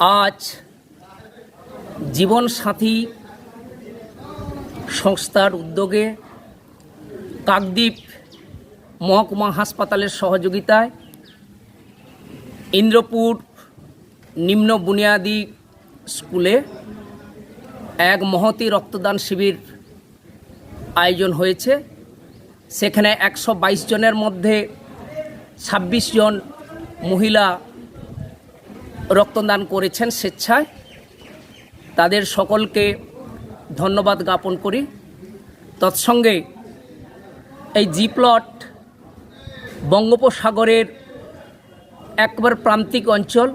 আজ জীবন সাথী সংস্থার উদ্যোগে কাকদ্বীপ মহকুমা হাসপাতালের সহযোগিতায় ইন্দ্রপুর নিম্ন বুনিয়াদী স্কুলে এক মহতি রক্তদান শিবির আয়োজন হয়েছে। সেখানে একশো বাইশ জনের মধ্যে ছাব্বিশ জন মহিলা রক্তদান করেছেন স্বেচ্ছায়। তাদের সকলকে ধন্যবাদ জ্ঞাপন করি। তৎসঙ্গে এই জি প্লট বঙ্গোপসাগরের একবার প্রান্তিক অঞ্চল,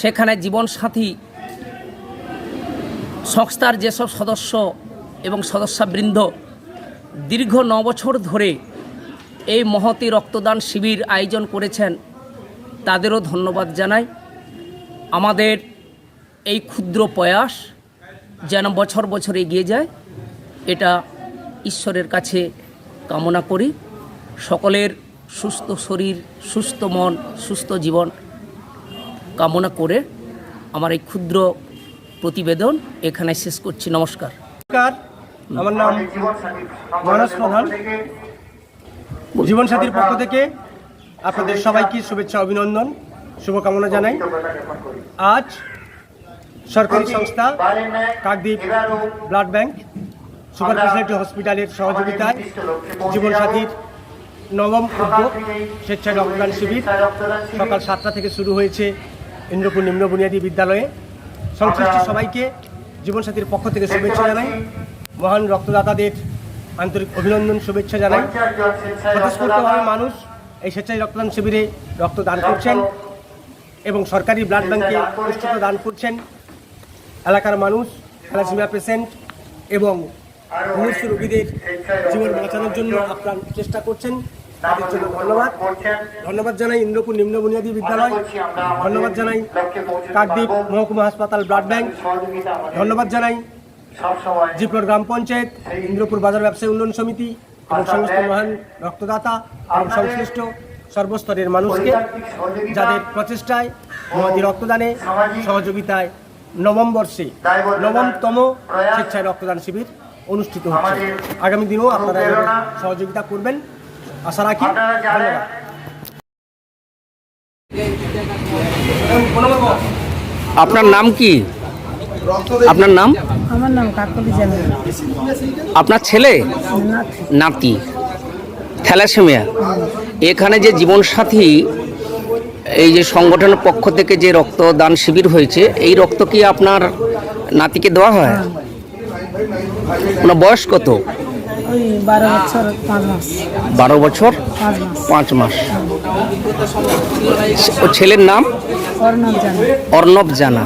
সেখানে জীবনসাথী সংস্থার যেসব সদস্য এবং সদস্যবৃন্দ দীর্ঘ ন বছর ধরে এই মহতি রক্তদান শিবির আয়োজন করেছেন, তাদেরও ধন্যবাদ জানাই। আমাদের এই ক্ষুদ্র প্রয়াস যেন বছর বছর এগিয়ে যায়, এটা ঈশ্বরের কাছে কামনা করি। সকলের সুস্থ শরীর, সুস্থ মন, সুস্থ জীবন কামনা করে আমার এই ক্ষুদ্র প্রতিবেদন এখানে শেষ করছি। নমস্কার। নমস্কার, আমার নাম মানস প্রধান। জীবনসাথীর পক্ষ থেকে আপনাদের সবাইকে শুভেচ্ছা, অভিনন্দন। শুভকামনা জানাই। আজ সরকারি সংস্থা Kakdwip blood bank super speciality হসপিটালের সহযোগিতায় জীবনসাথীর নবম উদ্যোগ স্বেচ্ছায় রক্তদান শিবির সকাল সাতটা থেকে শুরু হয়েছে ইন্দ্রপুর নিম্ন বুনিয়াদী বিদ্যালয়ে। সংশ্লিষ্ট সবাইকে জীবনসাথীর পক্ষ থেকে শুভেচ্ছা জানাই। মহান রক্তদাতাদের আন্তরিক অভিনন্দন শুভেচ্ছা জানাই। স্বতঃস্ফূর্তভাবে মানুষ এই স্বেচ্ছায় রক্তদান শিবিরে রক্তদান করছেন। এবং সরকারি ব্লাড ব্যাংকে পুষ্টিত দান করছেন এলাকার মানুষ থ্যালাসেমিয়া পেশেন্ট এবং মুমূর্ষু রোগীদের জীবন বাঁচানোর জন্য আপনার চেষ্টা করছেন। তাদের জন্য ধন্যবাদ। ধন্যবাদ জানাই ইন্দ্রপুর নিম্ন বুনিয়াদী বিদ্যালয়। ধন্যবাদ জানাই কাকদ্বীপ মহকুমা হাসপাতাল ব্লাড ব্যাংক ধন্যবাদ জানাই জিপ্লর গ্রাম পঞ্চায়েত ইন্দ্রপুর বাজার ব্যবসায়ী উন্নয়ন সমিতি এবং সমস্ত মহান রক্তদাতা এবং সংশ্লিষ্ট সর্বস্তরের মানুষকে যাদের প্রচেষ্টায় আমাদের রক্তদানে সহযোগিতায় নবম বর্ষে নবমতম স্বেচ্ছায় রক্তদান শিবির অনুষ্ঠিত হচ্ছে। আগামী দিনেও আপনারা সহযোগিতা করবেন আশা রাখি। ধন্যবাদ। আপনার নাম কি? আপনার নাম? আমার নাম কাকলি জানা আপনার ছেলে? নাতি। থ্যালাসেমিয়া। এখানে যে জীবনসাথী এই যে সংগঠনের পক্ষ থেকে যে রক্তদান শিবির হয়েছে এই রক্ত কি আপনার নাতিকে দেওয়া হয়? ওনার বয়স কত? বারো বছর পাঁচ মাস। বারো বছর? পাঁচ মাস। পাঁচ মাস। ও ছেলের নাম? অর্ণব জানা।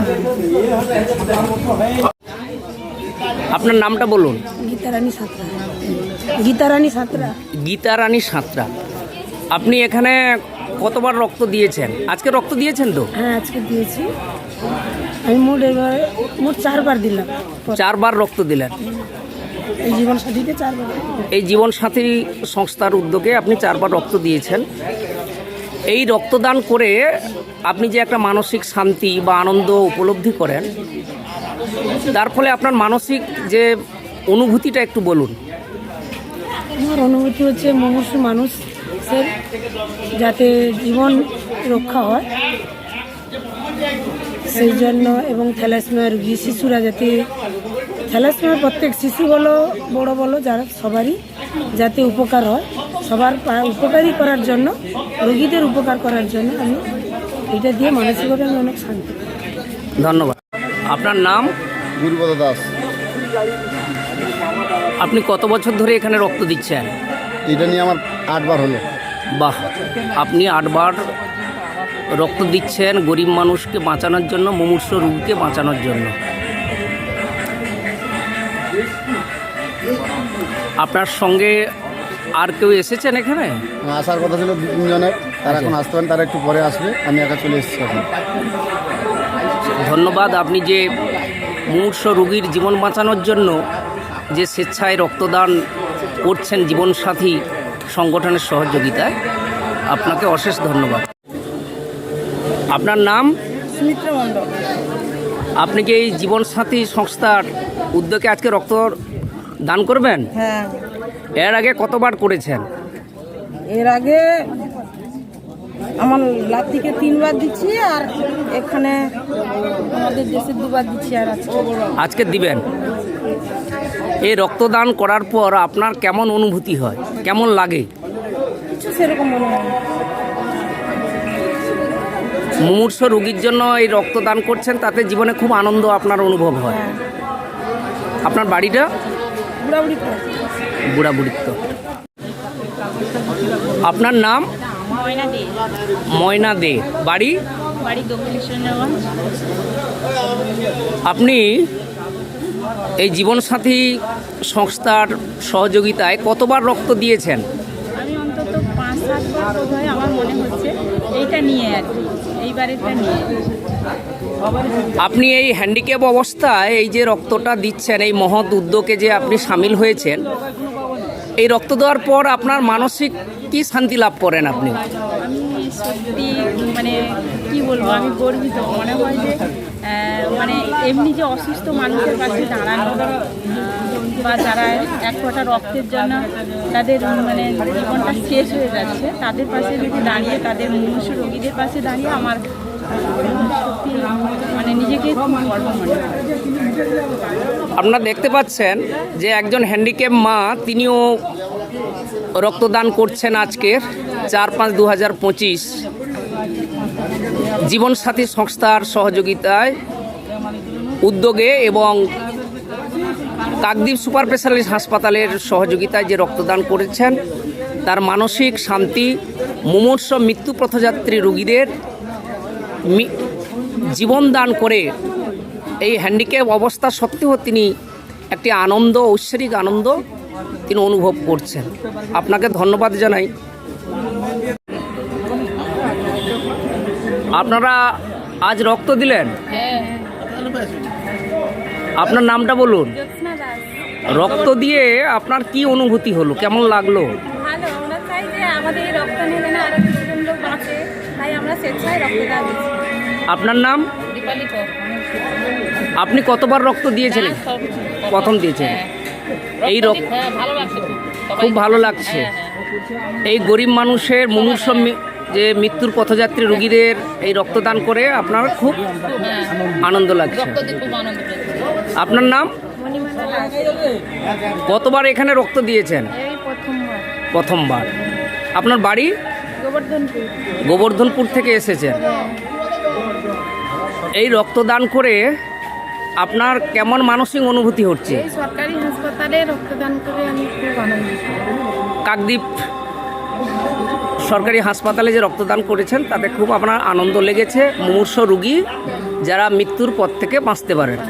আপনার নামটা বলুন। গীতারানী সাঁতরা। গীতারানী সাঁতরা। গীতা রানী সাঁতরা। আপনি এখানে কতবার রক্ত দিয়েছেন? আজকে রক্ত দিয়েছেন তো? হ্যাঁ আজকে দিয়েছি। আমি মোট এবার মোট চারবার দিলাম। চারবার রক্ত দিলেন। এই জীবন সাথীতে চারবার। এই জীবন সাথী সংস্থার উদ্যোগে আপনি চারবার রক্ত দিয়েছেন। এই রক্তদান করে আপনি যে একটা মানসিক শান্তি বা আনন্দ উপলব্ধি করেন, তার ফলে আপনার মানসিক যে অনুভূতিটা একটু বলুন। আমার অনুভূতি হচ্ছে মুমূর্ষু মানুষের যাতে জীবন রক্ষা হয়। সেই জন্য এবং থ্যালাসমিয়া রোগী শিশুরা যাতে থ্যালাসমিয়া প্রত্যেক শিশু বলো, বড় বলো, যারা সবারই যাতে উপকার হয়। সবার পা- উপকারী করার জন্য রোগীদের উপকার করার জন্য আমি এটা দিয়ে মানসিকভাবে আমি অনেক শান্তি ধন্যবাদ। আপনার নাম? গুরুপদ দাস। আপনি কত বছর ধরে এখানে রক্ত দিচ্ছেন? এটা নিয়ে আমার আটবার হলো। বাহ! আপনি আটবার রক্ত দিচ্ছেন গরিব মানুষকে বাঁচানোর জন্য মুমূর্ষ রোগীকে বাঁচানোর জন্য। আপনার সঙ্গে আর কেউ এসেছেন এখানে? আসার কথা ছিল দু তিনজনের তারা এখন আসতে পারেন তারা একটু পরে আসবে। আমি একা চলে এসেছি এখন। ধন্যবাদ আপনি যে মুমূর্ষ রোগীর জীবন বাঁচানোর জন্য যে স্বেচ্ছায় রক্তদান করছেন জীবনসাথী সংগঠনের সহযোগিতায় আপনাকে অশেষ ধন্যবাদ। আপনার নাম? সুমিত্রা মণ্ডল। আপনি কি এই জীবনসাথী সংস্থার উদ্যোগে আজকে রক্ত দান করবেন? হ্যাঁ। এর আগে কতবার করেছেন? এর আগে আমার লাতিকে তিনবার দিচ্ছি আর এখানে আমাদের দেশে দুবার দিচ্ছি আর আজকে। দিবেন? এই রক্তদান করার পর আপনার কেমন অনুভূতি হয়? কেমন লাগে? সেরকম। মুমূর্ষ রোগীর জন্য এই রক্তদান করছেন তাতে জীবনে খুব আনন্দ আপনার অনুভব হয়। হ্যাঁ। আপনার বাড়িটা? বুড়াবুড়ি করে বুড়া বুড়িত্ব আপনার নাম? ময়না দে। ময়না দে। বাড়ি? বাড়ি দক্ষিণেশ্বরগঞ্জ আপনি এই জীবনসাথী সংস্থার সহযোগিতায় কতবার রক্ত দিয়েছেন? আমি অন্তত পাঁচ সাতবার বোধ হয় আমার মনে হচ্ছে এইটা নিয়ে আর কি এইবারেরটা নিয়ে। আপনি এই হ্যান্ডিক্যাপ অবস্থায় এই যে রক্তটা দিচ্ছেন এই মহৎ উদ্যোগে যে আপনি সামিল হয়েছেন এই রক্ত দেওয়ার পর আপনার মানসিক কি শান্তি লাভ করেন আপনি? আমি সত্যি মানে কি বলব আমি গর্বিত। মনে হয় যে মানে এমনি যে অসুস্থ মানুষের পাশে দাঁড়ানো বা যারা এক ফোঁটা রক্তের জন্য তাদের মানে জীবনটা শেষ হয়ে যাচ্ছে, তাদের পাশে যদি দাঁড়িয়ে, তাদের মনুষ্য রোগীদের পাশে দাঁড়িয়ে আমার মানে নিজেকে আপনারা দেখতে পাচ্ছেন যে একজন হ্যান্ডিক্যাপ মা, তিনিও রক্তদান করছেন আজকে, চার পাঁচ দু হাজার পঁচিশ। জীবনসাথী সংস্থার সহযোগিতায় উদ্যোগে এবং কাকদ্বীপ সুপার স্পেশালিস্ট হাসপাতালের সহযোগিতায় যে রক্তদান করেছেন, তার মানসিক শান্তি, মুমূর্ষ মৃত্যু পথযাত্রী রুগীদের জীবন দান করে এই হ্যান্ডিক্যাপ অবস্থা সত্ত্বেও তিনি একটি আনন্দ, ঐশ্বরিক আনন্দ তিনি অনুভব করছেন। আপনাকে ধন্যবাদ জানাই। আপনারা আজ রক্ত দিলেন? আপনার নামটা বলুন। রক্ত দিয়ে আপনার কি অনুভূতি হলো? কেমন লাগল? আপনার নাম? আপনি কতবার রক্ত দিয়েছিলেন? প্রথম দিয়েছেন এই রক্ত হ্যাঁ ভালো লাগছে খুব। ভালো লাগছে। এই গরিব মানুষের মুমূর্ষ মি- যে মৃত্যুর পথযাত্রী রুগীদের এই রক্তদান করে আপনার খুব আনন্দ লাগছে। আপনার নাম? কতবার এখানে রক্ত দিয়েছেন? প্রথমবার। আপনার বাড়ি? গোবর্ধনপুর গোবর্ধনপুর থেকে এসেছেন। এই রক্তদান করে আপনার কেমন মানসিক অনুভূতি হচ্ছে? সরকারি হাসপাতালে রক্তদান করে আমি খুব আনন্দিত। কাকদ্বীপ সরকারি হাসপাতালে যে রক্তদান করেছেন, তাতে খুব আপনার আনন্দ লেগেছে। মুমূর্ষ রুগী যারা মৃত্যুর পর থেকে বাঁচতে পারেন।